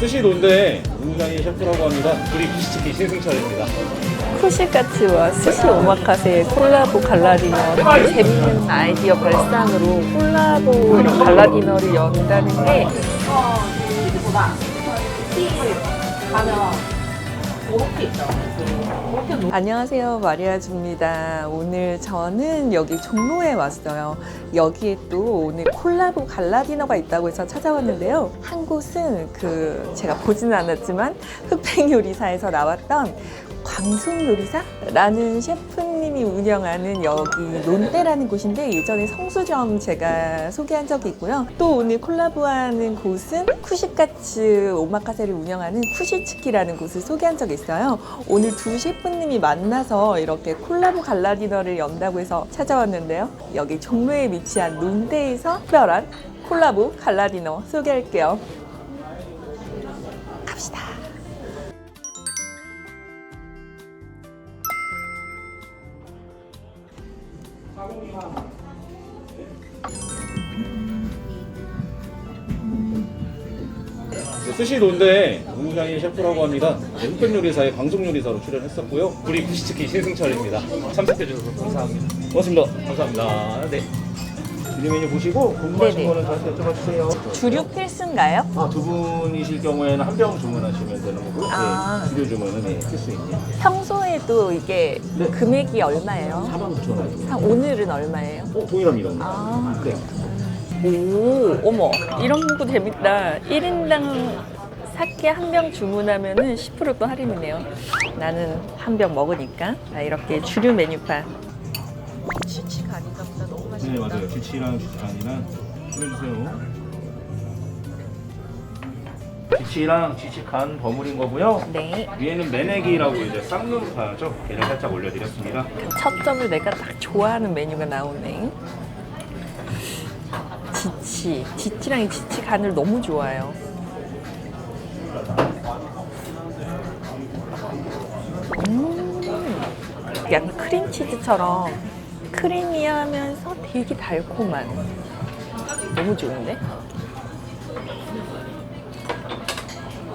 스시 론데 운장이 셰프라고 합니다. 우리 피시치킨 신승철입니다. 쿠시카츠와 스시 오마카세 콜라보 갈라디너. 재밌는 아이디어 발상으로 콜라보 갈라디너를 연다는 게 안녕하세요. 마리아주입니다. 오늘 저는 여기 종로에 왔어요. 여기에 또 오늘 콜라보 갈라 디너가 있다고 해서 찾아왔는데요. 한 곳은 그 제가 보지는 않았지만 흑백 요리사에서 나왔던 광송 요리사라는 셰프님이 운영하는 여기 논대라는 곳인데 예전에 성수점 제가 소개한 적이 있고요. 또 오늘 콜라보하는 곳은 쿠시카츠 오마카세를 운영하는 쿠시츠키라는 곳을 소개한 적이 있어요. 오늘 두 셰프님이 만나서 이렇게 콜라보 갈라디너를 연다고 해서 찾아왔는데요. 여기 종로에 위치한 논대에서 특별한 콜라보 갈라디너 소개할게요. 갑시다. 스시 론데 운장이 셰프라고 합니다. 네, 흑백 요리사의 광종 요리사로 출연했었고요. 우리 피시치킨 신승철입니다. 참석해 주셔서 감사합니다. 고맙습니다. 감사합니다. 네. 메뉴 메뉴 보시고 궁금하신 네네. 거는 저한테 여쭤봐 주세요. 주류 필수인가요? 아, 두 분이실 경우에는 한 병 주문하시면 되는 거고요. 아. 네, 주류 주문은 네, 필수입니다. 평소에도 이게 네. 금액이 얼마예요? 4만 9천 원입니다. 한 오늘은 얼마예요? 어, 동일합니다. 오늘. 아. 네. 오, 어머, 이런 거 재밌다. 1인당 사케 한 병 주문하면 은 10%또 할인이네요. 나는 한 병 먹으니까. 아, 이렇게 주류 메뉴판. 치치 간인가 보다 너무 맛있다. 네, 맞아요. 지치랑 지치간이랑 보여주세요. 지치랑 지치간 버무린 거고요. 네. 위에는 매내기라고 이제 쌍눈 파죠. 얘를 살짝 올려드렸습니다. 첫 점을 내가 딱 좋아하는 메뉴가 나오네. 지치. 지치랑 이 지치 간을 너무 좋아해요. 음. 약간 크림치즈처럼 크리미하면서 되게 달콤한. 너무 좋은데?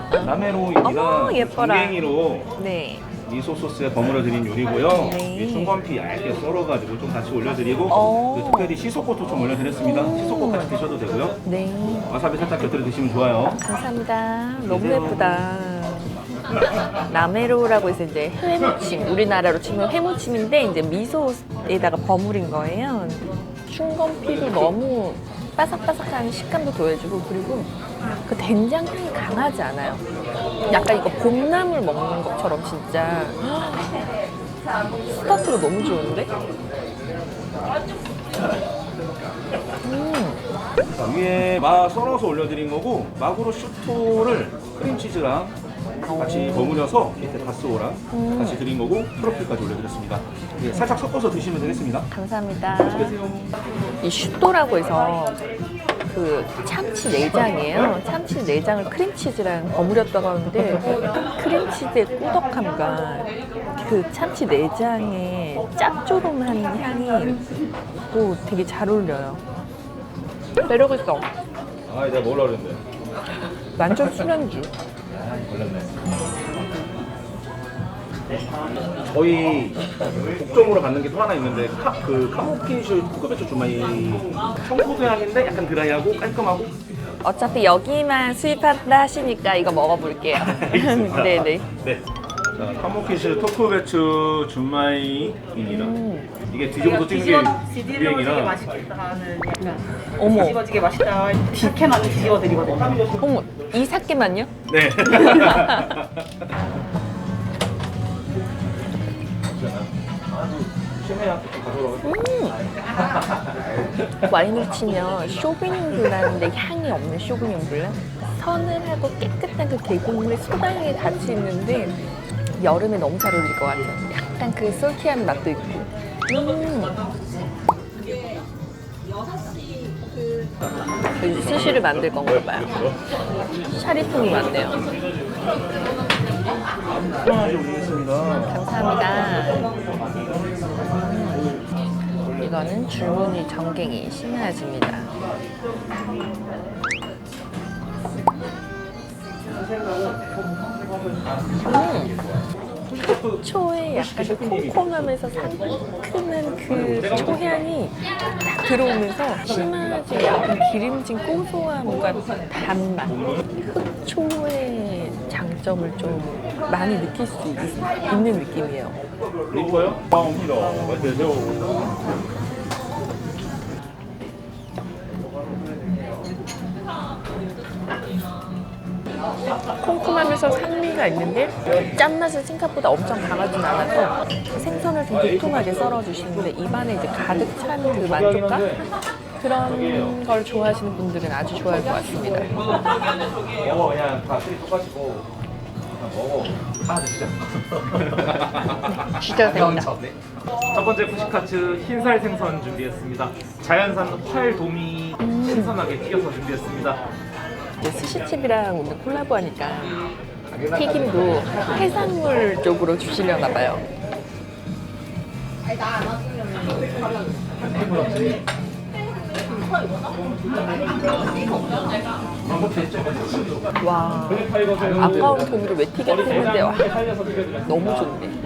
라메로입니다. 어머, 예뻐라. 중갱이로 네. 미소 소스에 버무려 드린 요리고요. 네. 이 송건피 얇게 썰어가지고 좀 같이 올려드리고 어. 그 특별히 시소꽃도 좀 올려드렸습니다. 시소꽃 같이 드셔도 되고요. 네. 와사비 살짝 곁들여 드시면 좋아요. 감사합니다. 너무 드세요. 예쁘다. 라메로라고 해서 이제 회무침, 우리나라로 치면 회무침인데 이제 미소에다가 버무린 거예요. 충건피도 너무 바삭바삭한 식감도 더해주고 그리고 그 된장 향이 강하지 않아요. 약간 이거 봄나물 먹는 것처럼 진짜 스타트가 너무 좋은데? 음. 자, 위에 마 썰어서 올려드린 거고 마구로 슈토를 크림치즈랑 같이 버무려서 밑에 바스오랑 음. 같이 드린 거고 트러플까지 올려드렸습니다. 네, 살짝 섞어서 드시면 되겠습니다. 감사합니다. 드세요. 이 슈토라고 해서 그 참치 내장이에요. 참치 내장을 크림치즈랑 버무렸다고 하는데 크림치즈의 꾸덕함과 그 참치 내장의 짭조름한 향이 또 되게 잘 어울려요. 매력 있어. 아, 내가 뭐라 그랬는데. 완전 술안주. 걸렸네. 저희 독점으로 받는 게 또 하나 있는데 카, 그 카모키슈 코코베초 주마이 청포도 향인데 약간 드라이하고 깔끔하고 어차피 여기만 수입한다 하시니까 이거 먹어볼게요. 알겠습니다. 네네. 네. 자, 카모키슈 토쿠베츠 주마이입니다. 음. 이게 뒤집어서 찍는 게 뒤집어지게 유행이라 맛있겠다는 약간 어머, 뒤집어지게 맛있다 이렇게만 뒤집어드리거든요. 어머, 이 사케만요? 네. 가져오라고. 와인을 치면 쇼비뇽 블랑인데 향이 없는 쇼비뇽 블랑 서늘하고 깨끗한 그 계곡물에 소다향이 같이 있는데 여름에 너무 잘 어울릴 것 같아요. 약간 그 솔티한 맛도 있고. 음. 그 스시를 만들 건가 봐요. 샤리통이 많네요 감사합니다 음. 이거는 줄무늬 전갱이 심야즈입니다 초에 약간 그 콩콩하면서 상큼한 그 초향이 딱 들어오면서 심하지 약간 기름진 고소함과 단맛 흑초의 장점을 좀 많이 느낄 수 있, 있는 느낌이에요 이뻐요? 나옵니다. 맛 드세요. 산미가 있는데 짠맛은 생각보다 엄청 강하진 않아서 생선을 좀 두툼하게 썰어주시는데 입안에 이제 가득 찬 그 만족감? 그런 걸 좋아하시는 분들은 아주 좋아할 것 같습니다. 먹어 그냥 다 틀이 똑같이 먹어. 먹어. 하나 드시죠. 진짜 됩니다. 첫 번째 푸시카츠 흰살 생선 준비했습니다. 자연산 활 도미 신선하게 튀겨서 준비했습니다. 이제 스시집이랑 오늘 콜라보하니까 튀김도 해산물 쪽으로 주시려나 봐요. 와 아까운 고기를 왜 튀겼는데 와 너무 좋네.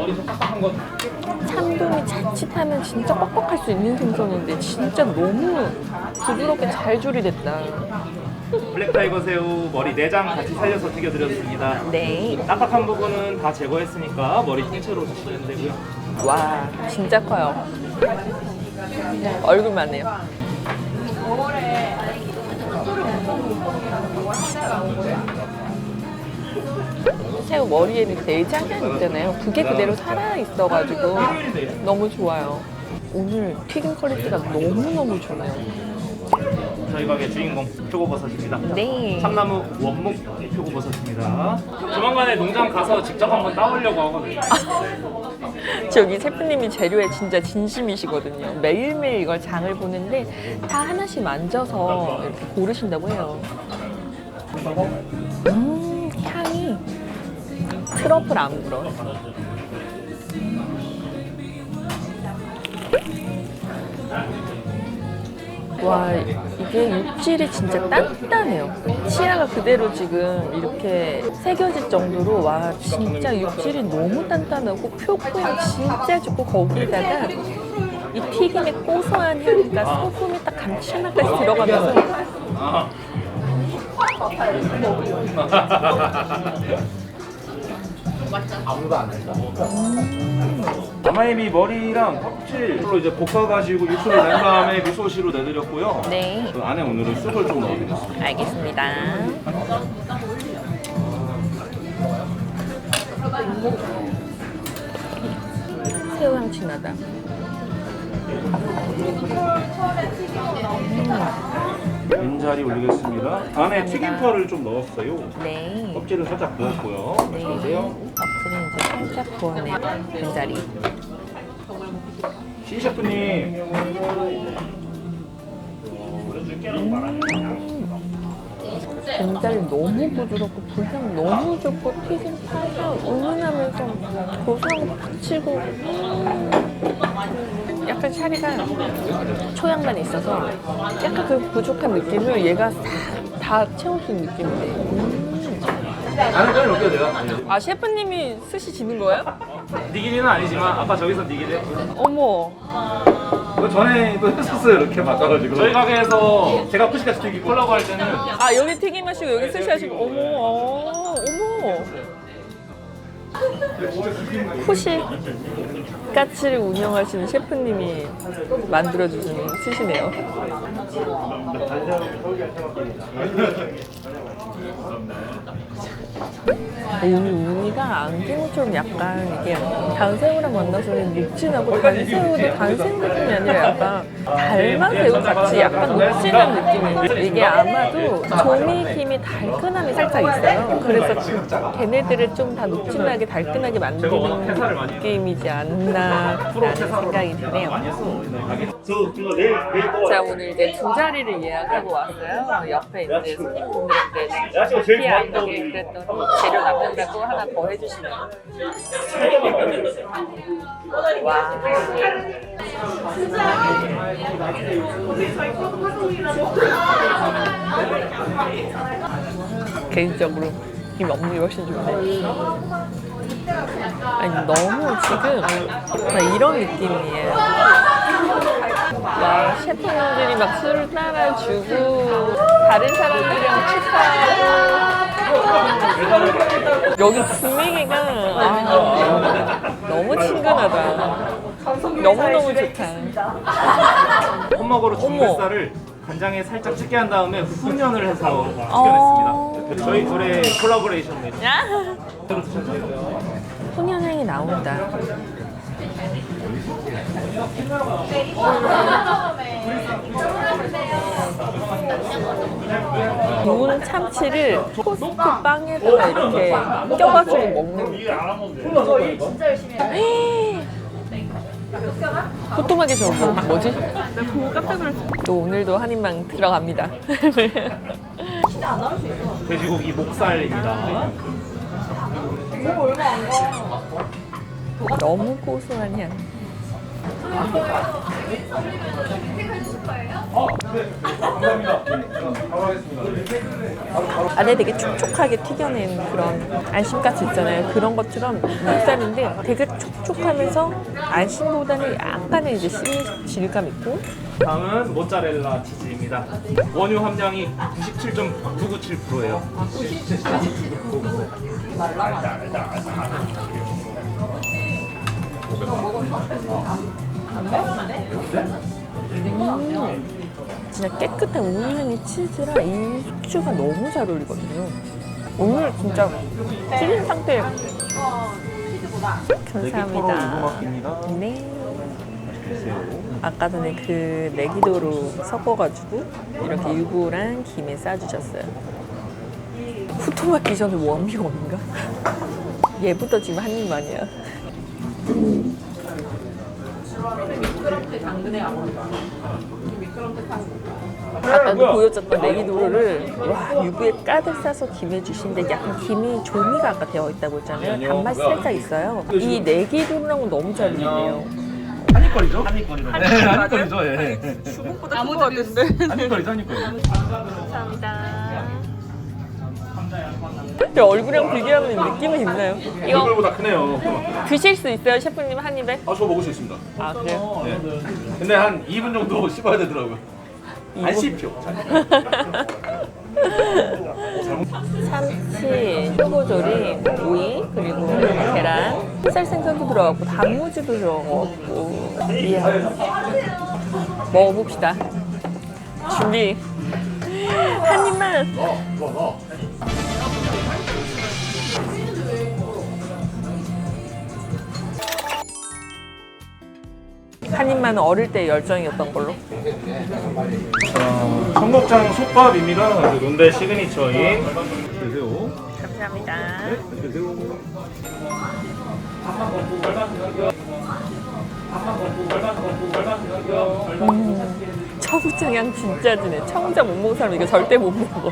참돔이 자칫하면 진짜 뻑뻑할 수 있는 생선인데 진짜 너무 부드럽게 잘 조리됐다. 블랙타이거 새우 머리 내장 같이 살려서 튀겨드렸습니다. 네. 딱딱한 부분은 다 제거했으니까 머리 통째로 드시면 되고요. 와 진짜 커요. 얼굴만 해요. 새우 머리에는 내장향 있잖아요. 그게 그대로 살아 있어가지고 너무 좋아요. 오늘 튀김 퀄리티가 너무너무 좋아요. 저희 가게 주인공 표고버섯입니다. 네. 참나무 원목 표고버섯입니다. 조만간에 농장 가서 직접 한번 따오려고 하거든요. 저기 셰프님이 재료에 진짜 진심이시거든요. 매일매일 이걸 장을 보는데 다 하나씩 만져서 이렇게 고르신다고 해요. 음, 향이 트러플 안 불어. 와, 이게 육질이 진짜 단단해요. 치아가 그대로 지금 이렇게 새겨질 정도로 와, 진짜 육질이 너무 단단하고 표고향 진짜 좋고 거기에다가 이 튀김의 고소한 향과 소금이 딱 감칠맛까지 들어가면서 아 마이미 머리랑 껍질로 이제 볶아가지고 육수를 낸 다음에 미소시로 내드렸고요. 네, 그 안에 오늘은 쑥을 좀 넣어드렸습니다. 알겠습니다. 새우향 진하다. 인자리 올리겠습니다. 안에 튀김파를 좀 넣었어요. 네. 껍질은 살짝 구웠고요. 네. 껍질은 이제 살짝 구워내요. 된자리. 신 셰프님. 된자리 너무 부드럽고 불향 너무 좋고 튀김 파향 은은하면서 고소한 거팍 치고 음. 약간 샤리가 초향만 있어서 약간 그 부족한 느낌을 얘가 싹다 채워준 느낌인데 음. 나는 그냥 넣게요 내가. 아 셰프님이 스시 지는 거예요? 니기리는 아니지만 아까 저기서 니기리 했고요. 어머 그 전에 또 했었어요 이렇게 바꿔가지고. 저희 가게에서 제가 푸시카츠 튀기 콜라보 할 때는 아 여기 튀김 하시고 여기 스시 하시고 어머 어, 어머 후식 까치를 운영하시는 셰프님이 만들어주신 스시네요. 오늘 우니가 안경처럼 약간 이게 단새우랑 만나서 는 묵진하고 단새우도 단새우 느낌이 아니라 약간 달마새우 같이 약간 묵진한 느낌이에요. 이게 아마도 조미김이 달큰함이 살짝 있어요. 그래서 걔네들을 좀다 묵진하게 달큰하게 만드는 느낌이지 않나라는 생각이 드네요. 자 오늘 이제 두 자리를 예약하고 왔어요. 옆에 이제 손님분들한테 피하게 그랬더니 재료 남는다고 하나 더 해주시네요. 와. 개인적으로 느낌이 업무이 훨씬 좋은데. 아니 너무 지금 막 이런 느낌이에요. 막 셰프님들이 막 술을 따라주고 다른 사람들이랑 축하하고 여기 분위기가 아, 너무 친근하다. 너무너무 좋다. 홈먹으로 중뱃살을 간장에 살짝 찌게 한 다음에 훈연을 해서 튀겨냈습니다. 저희 둘의 콜라보레이션 메뉴. 야! 대로 드셔도 되고요. 혼연향이 나온다. 구운 참치를 토스트 빵에다가 이렇게 껴가지고 먹는 호통하게 저거 뭐지? 또 오늘도 한 입만 들어갑니다. 돼지고기 목살입니다. 너무 고소한 향. 안에 되게 촉촉하게 튀겨낸 그런 안심가스 있잖아요. 그런 것처럼 목살인데 되게 촉촉하면서 안심보다는 약간의 이제 씹는 질감 있고 다음은 모짜렐라 치즈입니다. 원유 함량이 97.997%예요. 진짜 깨끗한 우유향의 치즈랑 이 숙주가 너무 잘 어울리거든요. 오늘 진짜 튀긴 상태 감사합니다. 네. 아까 전에 그 내기도로 섞어가지고 이렇게 유부랑 김에 싸주셨어요. 후토마키 전에 워밍업인가? 얘부터 지금 한 입만이야. 아까도 보여줬던 내기도를 와 유부에 가득 싸서 김에 주신데 약간 김이 조미가 아까 되어 있다고 했잖아요. 단맛이 살짝 있어요. 이 내기도랑 너무 잘 어울리네요. 한입거리죠? 한입거리로. 네, 한입거리죠. 예. 아무도 안 됐는데. 한입거리죠, 한입거리. 감사합니다. 얼굴이랑 비교하면 느낌은 있나요? 이거 얼굴보다 크네요. 드실 수 있어요, 셰프님 한 입에? 아, 저 먹을 수 있습니다. 아 그래요? 네. 근데 한 2분 정도 씹어야 되더라고요. 안 씹혀. 참치, 표고조림, 오이, 그리고 계란, 햇살 생선도 들어갔고 단무지도 들어갔고 이야 먹어봅시다 준비 한 입만 한 입만 어릴 때 열정이었던 걸로 어, 청국장 솥밥입니다. 논대 시그니처인 드세요. 감사합니다 드세요. 청국장 향 진짜 지네 청국장 못 먹는 사람 이거 절대 못 먹어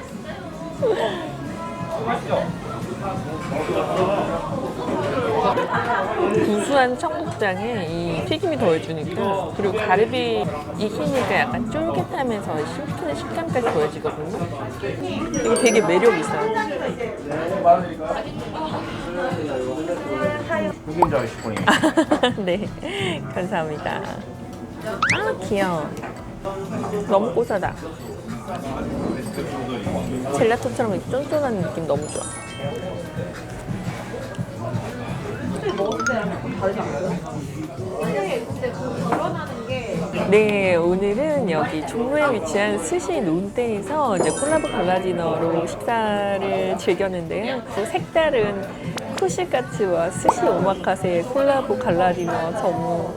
구수한 청 국장에 이 튀김이 더해주니까 그리고 가르비 익히니까 약간 쫄깃하면서 씹히는 식감까지 더해지거든요. 이거 되게 매력 있어요. 흑임자 20분이. 네 감사합니다. 아 귀여워. 너무 고소하다. 젤라토처럼 쫀쫀한 느낌 너무 좋아 네, 오늘은 여기 종로에 위치한 스시 논대에서 이제 콜라보 갈라디너로 식사를 즐겼는데요. 또 색다른 쿠시카츠와 스시 오마카세의 콜라보 갈라디너 너무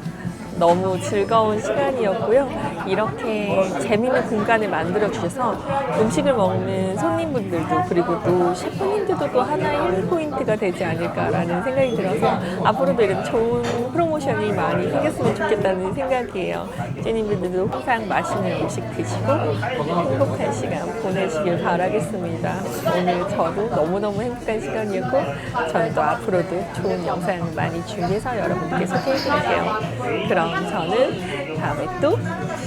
너무 즐거운 시간이었고요. 이렇게 재밌는 공간을 만들어 주셔서 음식을 먹는 손님분들도 그리고 또 셰프님들도 또 하나의 힐 포인트가 되지 않을까라는 생각이 들어서 앞으로도 이런 좋은 프로모션이 많이 생겼으면 좋겠다는 생각이에요. 셰프님들도 항상 맛있는 음식 드시고 행복한 시간 보내시길 바라겠습니다. 오늘 저도 너무너무 행복한 시간이었고 저는 또 앞으로도 좋은 영상을 많이 준비해서 여러분께 소개해 드릴게요. 그럼 저는 다음에 또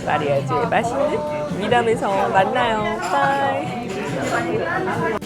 마리아주의 맛있는 미담에서 만나요. 빠이.